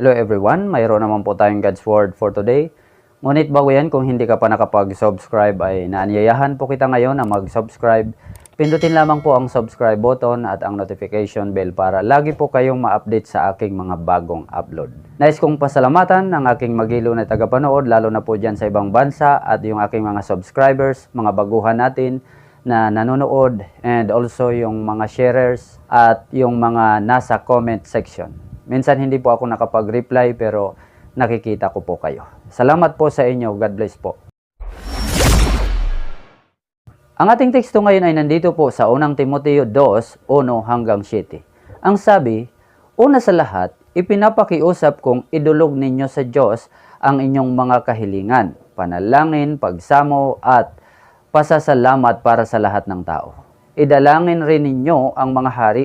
Hello everyone, mayroon naman po tayong God's Word for today. Ngunit bago yan, kung hindi ka pa nakapag-subscribe ay naanyayahan po kita ngayon na mag-subscribe. Pindutin lamang po ang subscribe button at ang notification bell para lagi po kayong ma-update sa aking mga bagong upload. Nais kong pasalamatan ang aking magilo na tagapanood lalo na po dyan sa ibang bansa at yung aking mga subscribers, mga baguhan natin na nanonood and also yung mga sharers at yung mga nasa comment section. Minsan hindi po ako nakapag-reply pero nakikita ko po kayo. Salamat po sa inyo. God bless po. Ang ating teksto ngayon ay nandito po sa unang Timoteo 2, 1 hanggang 7. Ang sabi, Una sa lahat, ipinapakiusap kong idulog ninyo sa Diyos ang inyong mga kahilingan, panalangin, pagsamo at pasasalamat para sa lahat ng tao. Idalangin rin ninyo ang mga hari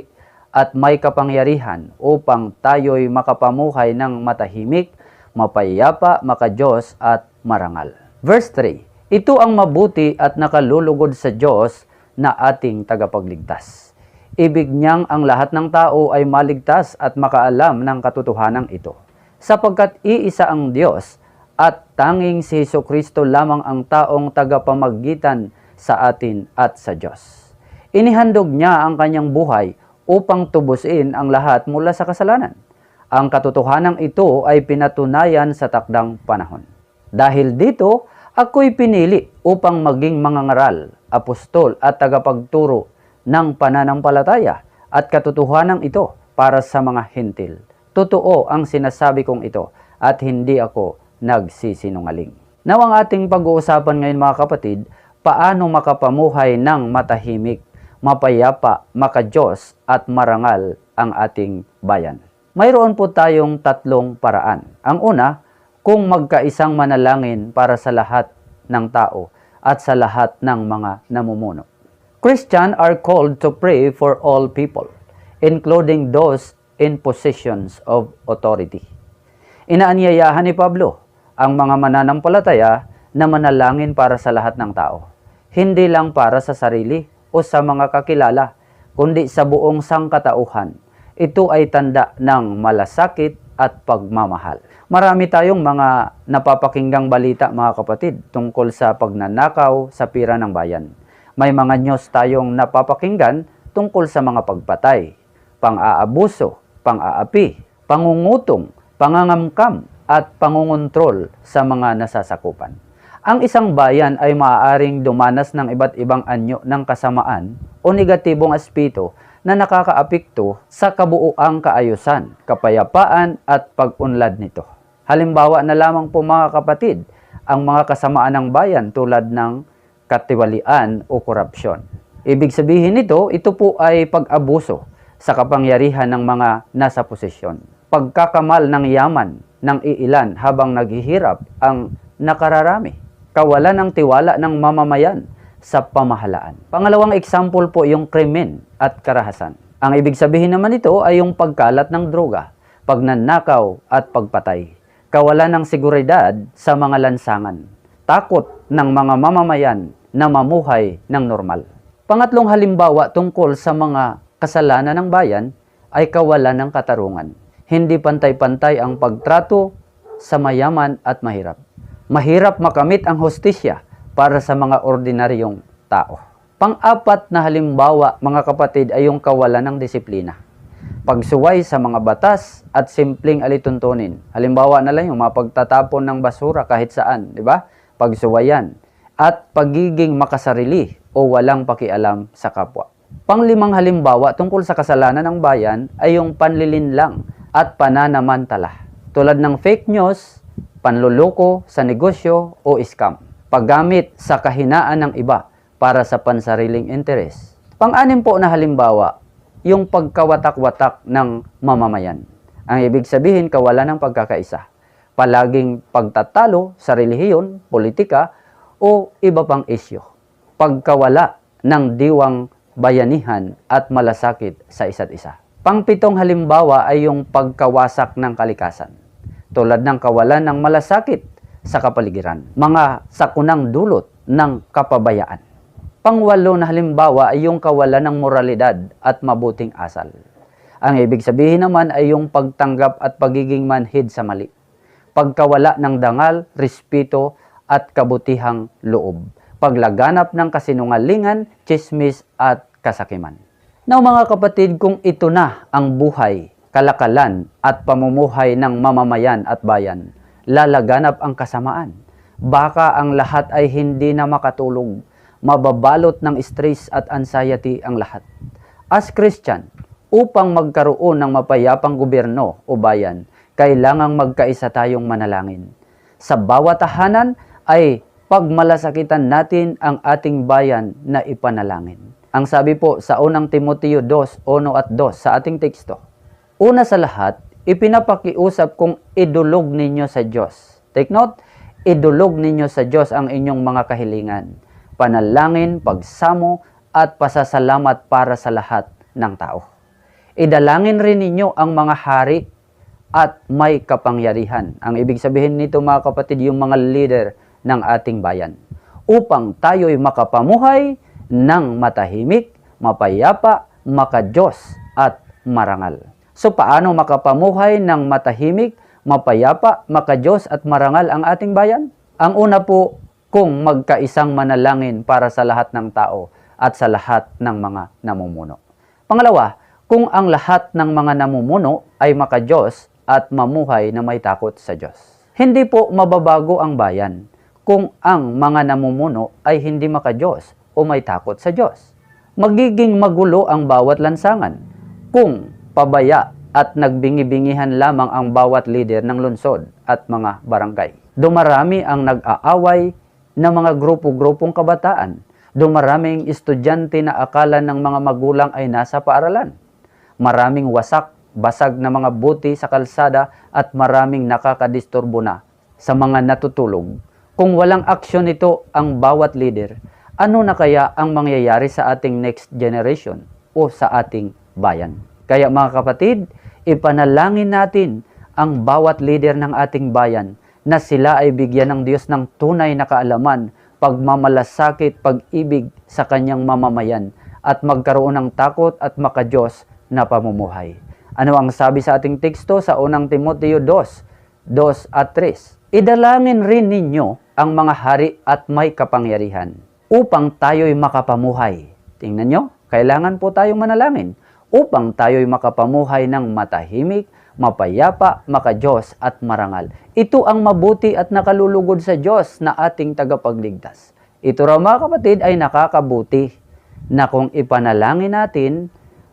at may kapangyarihan upang tayo'y makapamuhay ng matahimik, mapayapa, makajos at marangal. Verse 3, Ito ang mabuti at nakalulugod sa Diyos na ating tagapagligtas. Ibig niyang ang lahat ng tao ay maligtas at makaalam ng katotohanan ito. Sapagkat iisa ang Diyos at tanging si Heso Kristo lamang ang taong tagapamagitan sa atin at sa Diyos. Inihandog niya ang kanyang buhay upang tubusin ang lahat mula sa kasalanan. Ang katotohanan ito ay pinatunayan sa takdang panahon. Dahil dito, ako'y pinili upang maging mangangaral, apostol at tagapagturo ng pananampalataya at katotohanan ito para sa mga hintil. Totoo ang sinasabi kong ito at hindi ako nagsisinungaling. Nawang ating pag-uusapan ngayon mga kapatid, paano makapamuhay ng matahimik mapayapa, makajos at marangal ang ating bayan. Mayroon po tayong tatlong paraan. Ang una, kung magkaisang manalangin para sa lahat ng tao at sa lahat ng mga namumuno. Christian are called to pray for all people, including those in positions of authority. Inaanyayahan ni Pablo ang mga mananampalataya na manalangin para sa lahat ng tao, hindi lang para sa sarili o sa mga kakilala, kundi sa buong sangkatauhan. Ito ay tanda ng malasakit at pagmamahal. Marami tayong mga napapakinggang balita mga kapatid tungkol sa pagnanakaw sa pira ng bayan. May mga news tayong napapakinggan tungkol sa mga pagpatay, pang-aabuso, pang-aapi, pangungutong, pangangamkam at pangungontrol sa mga nasasakupan. Ang isang bayan ay maaaring dumanas ng iba't ibang anyo ng kasamaan o negatibong aspeto na nakakaapekto sa kabuuang kaayusan, kapayapaan at pag-unlad nito. Halimbawa na lamang po mga kapatid, ang mga kasamaan ng bayan tulad ng katiwalian o korupsyon. Ibig sabihin nito, ito po ay pag-abuso sa kapangyarihan ng mga nasa posisyon. Pagkakamal ng yaman ng iilan habang naghihirap ang nakararami kawalan ng tiwala ng mamamayan sa pamahalaan. Pangalawang example po yung krimen at karahasan. Ang ibig sabihin naman ito ay yung pagkalat ng droga, pagnanakaw at pagpatay. Kawalan ng seguridad sa mga lansangan. Takot ng mga mamamayan na mamuhay ng normal. Pangatlong halimbawa tungkol sa mga kasalanan ng bayan ay kawalan ng katarungan. Hindi pantay-pantay ang pagtrato sa mayaman at mahirap mahirap makamit ang hostisya para sa mga ordinaryong tao. Pang-apat na halimbawa, mga kapatid, ay yung kawalan ng disiplina. Pagsuway sa mga batas at simpleng alituntunin. Halimbawa na lang yung mapagtatapon ng basura kahit saan, di ba? Pagsuwayan. At pagiging makasarili o walang pakialam sa kapwa. Panglimang halimbawa tungkol sa kasalanan ng bayan ay yung panlilinlang at pananamantala. Tulad ng fake news, panluloko sa negosyo o scam, paggamit sa kahinaan ng iba para sa pansariling interes. Pang-anim po na halimbawa, yung pagkawatak-watak ng mamamayan. Ang ibig sabihin, kawalan ng pagkakaisa. Palaging pagtatalo sa relihiyon, politika, o iba pang isyo. Pagkawala ng diwang bayanihan at malasakit sa isa't isa. Pangpitong halimbawa ay yung pagkawasak ng kalikasan tulad ng kawalan ng malasakit sa kapaligiran, mga sakunang dulot ng kapabayaan. Pangwalo na halimbawa ay yung kawalan ng moralidad at mabuting asal. Ang ibig sabihin naman ay yung pagtanggap at pagiging manhid sa mali. Pagkawala ng dangal, respeto at kabutihang loob. Paglaganap ng kasinungalingan, chismis at kasakiman. Now mga kapatid, kung ito na ang buhay, kalakalan at pamumuhay ng mamamayan at bayan, lalaganap ang kasamaan. Baka ang lahat ay hindi na makatulog, mababalot ng stress at anxiety ang lahat. As Christian, upang magkaroon ng mapayapang gobyerno o bayan, kailangang magkaisa tayong manalangin. Sa bawat tahanan ay pagmalasakitan natin ang ating bayan na ipanalangin. Ang sabi po sa unang Timoteo 2, 1 at 2 sa ating teksto, Una sa lahat, ipinapakiusap kong idulog ninyo sa Diyos. Take note, idulog ninyo sa Diyos ang inyong mga kahilingan, panalangin, pagsamo, at pasasalamat para sa lahat ng tao. Idalangin rin ninyo ang mga hari at may kapangyarihan. Ang ibig sabihin nito mga kapatid, yung mga leader ng ating bayan. Upang tayo'y makapamuhay ng matahimik, mapayapa, makajos at marangal. So paano makapamuhay ng matahimik, mapayapa, makajos at marangal ang ating bayan? Ang una po, kung magkaisang manalangin para sa lahat ng tao at sa lahat ng mga namumuno. Pangalawa, kung ang lahat ng mga namumuno ay makajos at mamuhay na may takot sa Diyos. Hindi po mababago ang bayan kung ang mga namumuno ay hindi makajos o may takot sa Diyos. Magiging magulo ang bawat lansangan kung pabaya at nagbingi-bingihan lamang ang bawat leader ng lungsod at mga barangay. Dumarami ang nag-aaway ng mga grupo-grupong kabataan. Dumaraming estudyante na akala ng mga magulang ay nasa paaralan. Maraming wasak, basag na mga buti sa kalsada at maraming nakakadisturbo na sa mga natutulog. Kung walang aksyon nito ang bawat leader, ano na kaya ang mangyayari sa ating next generation o sa ating bayan? Kaya mga kapatid, ipanalangin natin ang bawat leader ng ating bayan na sila ay bigyan ng Diyos ng tunay na kaalaman, pagmamalasakit, pag-ibig sa kanyang mamamayan at magkaroon ng takot at makajos na pamumuhay. Ano ang sabi sa ating teksto sa unang Timoteo 2, 2 at 3? Idalangin rin ninyo ang mga hari at may kapangyarihan upang tayo'y makapamuhay. Tingnan nyo, kailangan po tayong manalangin upang tayo'y makapamuhay ng matahimik, mapayapa, makajos at marangal. Ito ang mabuti at nakalulugod sa Diyos na ating tagapagligtas. Ito raw mga kapatid ay nakakabuti na kung ipanalangin natin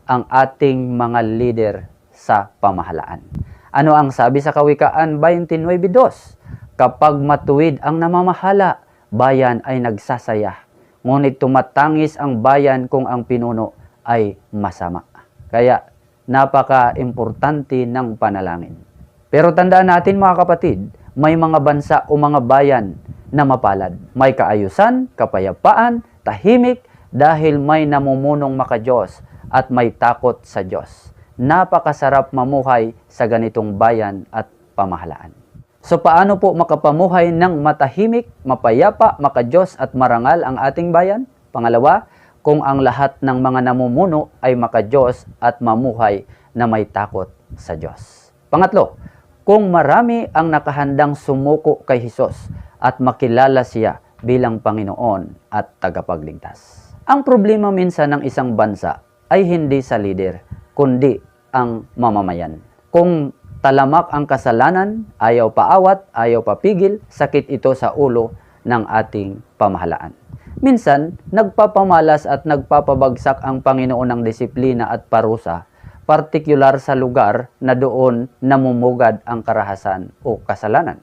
ang ating mga leader sa pamahalaan. Ano ang sabi sa Kawikaan 29.2? Kapag matuwid ang namamahala, bayan ay nagsasaya. Ngunit tumatangis ang bayan kung ang pinuno ay masama. Kaya napaka-importante ng panalangin. Pero tandaan natin mga kapatid, may mga bansa o mga bayan na mapalad. May kaayusan, kapayapaan, tahimik dahil may namumunong makajos at may takot sa Diyos. Napakasarap mamuhay sa ganitong bayan at pamahalaan. So paano po makapamuhay ng matahimik, mapayapa, makajos at marangal ang ating bayan? Pangalawa, kung ang lahat ng mga namumuno ay makajos at mamuhay na may takot sa Diyos. Pangatlo, kung marami ang nakahandang sumuko kay Hesus at makilala siya bilang Panginoon at tagapagligtas. Ang problema minsan ng isang bansa ay hindi sa leader, kundi ang mamamayan. Kung talamak ang kasalanan, ayaw paawat, ayaw papigil, sakit ito sa ulo ng ating pamahalaan. Minsan, nagpapamalas at nagpapabagsak ang Panginoon ng disiplina at parusa, partikular sa lugar na doon namumugad ang karahasan o kasalanan.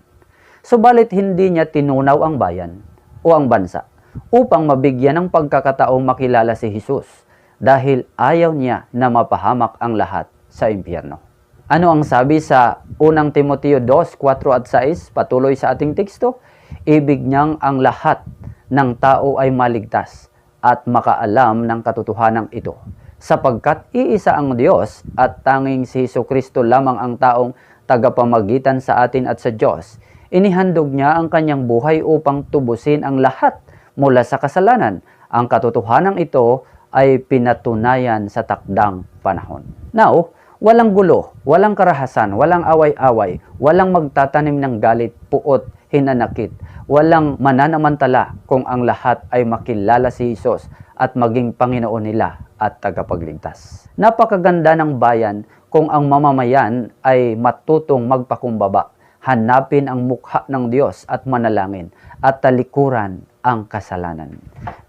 Subalit hindi niya tinunaw ang bayan o ang bansa upang mabigyan ng pagkakataong makilala si Jesus dahil ayaw niya na mapahamak ang lahat sa impyerno. Ano ang sabi sa unang Timoteo 2, 4 at 6, patuloy sa ating teksto? Ibig niyang ang lahat ng tao ay maligtas at makaalam ng katotohanan ito. Sapagkat iisa ang Diyos at tanging si Hesus Kristo lamang ang taong tagapamagitan sa atin at sa Diyos. Inihandog niya ang kanyang buhay upang tubusin ang lahat mula sa kasalanan. Ang katotohanan ito ay pinatunayan sa takdang panahon. Now, Walang gulo, walang karahasan, walang away-away, walang magtatanim ng galit, puot, hinanakit, walang mananamantala kung ang lahat ay makilala si Jesus at maging Panginoon nila at tagapagligtas. Napakaganda ng bayan kung ang mamamayan ay matutong magpakumbaba, hanapin ang mukha ng Diyos at manalangin at talikuran ang kasalanan.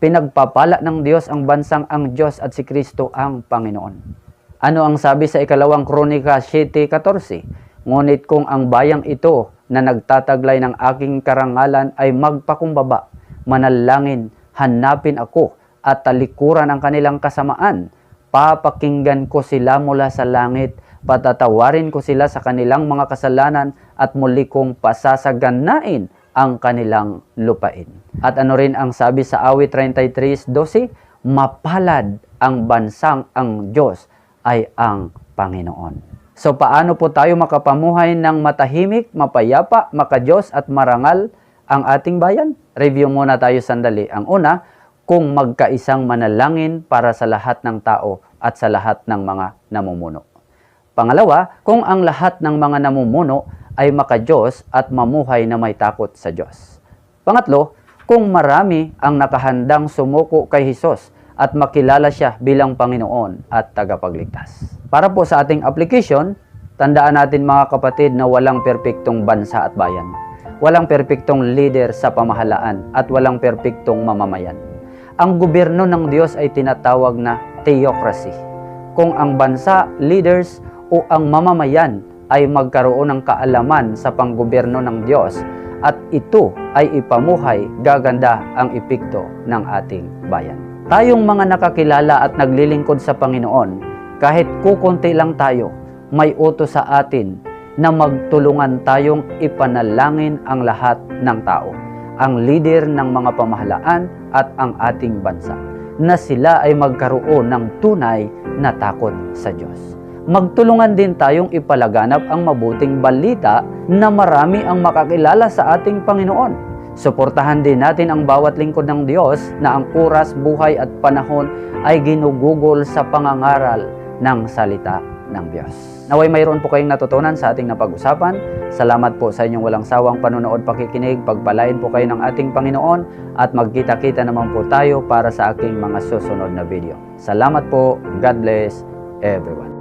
Pinagpapala ng Diyos ang bansang ang Diyos at si Kristo ang Panginoon. Ano ang sabi sa ikalawang kronika 7.14? Ngunit kung ang bayang ito na nagtataglay ng aking karangalan ay magpakumbaba, manalangin, hanapin ako at talikuran ang kanilang kasamaan, papakinggan ko sila mula sa langit, patatawarin ko sila sa kanilang mga kasalanan at muli kong pasasaganain ang kanilang lupain. At ano rin ang sabi sa awit 33.12? Mapalad ang bansang ang Diyos ay ang Panginoon. So paano po tayo makapamuhay ng matahimik, mapayapa, makadiyos at marangal ang ating bayan? Review muna tayo sandali. Ang una, kung magkaisang manalangin para sa lahat ng tao at sa lahat ng mga namumuno. Pangalawa, kung ang lahat ng mga namumuno ay makadiyos at mamuhay na may takot sa Diyos. Pangatlo, kung marami ang nakahandang sumuko kay Jesus at makilala siya bilang Panginoon at tagapagligtas. Para po sa ating application, tandaan natin mga kapatid na walang perpektong bansa at bayan. Walang perpektong leader sa pamahalaan at walang perpektong mamamayan. Ang gobyerno ng Diyos ay tinatawag na theocracy. Kung ang bansa, leaders o ang mamamayan ay magkaroon ng kaalaman sa panggobyerno ng Diyos at ito ay ipamuhay, gaganda ang epekto ng ating bayan. Tayong mga nakakilala at naglilingkod sa Panginoon, kahit kukunti lang tayo, may utos sa atin na magtulungan tayong ipanalangin ang lahat ng tao, ang leader ng mga pamahalaan at ang ating bansa, na sila ay magkaroon ng tunay na takot sa Diyos. Magtulungan din tayong ipalaganap ang mabuting balita na marami ang makakilala sa ating Panginoon. Suportahan din natin ang bawat lingkod ng Diyos na ang oras, buhay at panahon ay ginugugol sa pangangaral ng salita ng Diyos. Naway mayroon po kayong natutunan sa ating napag-usapan. Salamat po sa inyong walang sawang panonood pakikinig. Pagpalain po kayo ng ating Panginoon at magkita-kita naman po tayo para sa aking mga susunod na video. Salamat po. God bless everyone.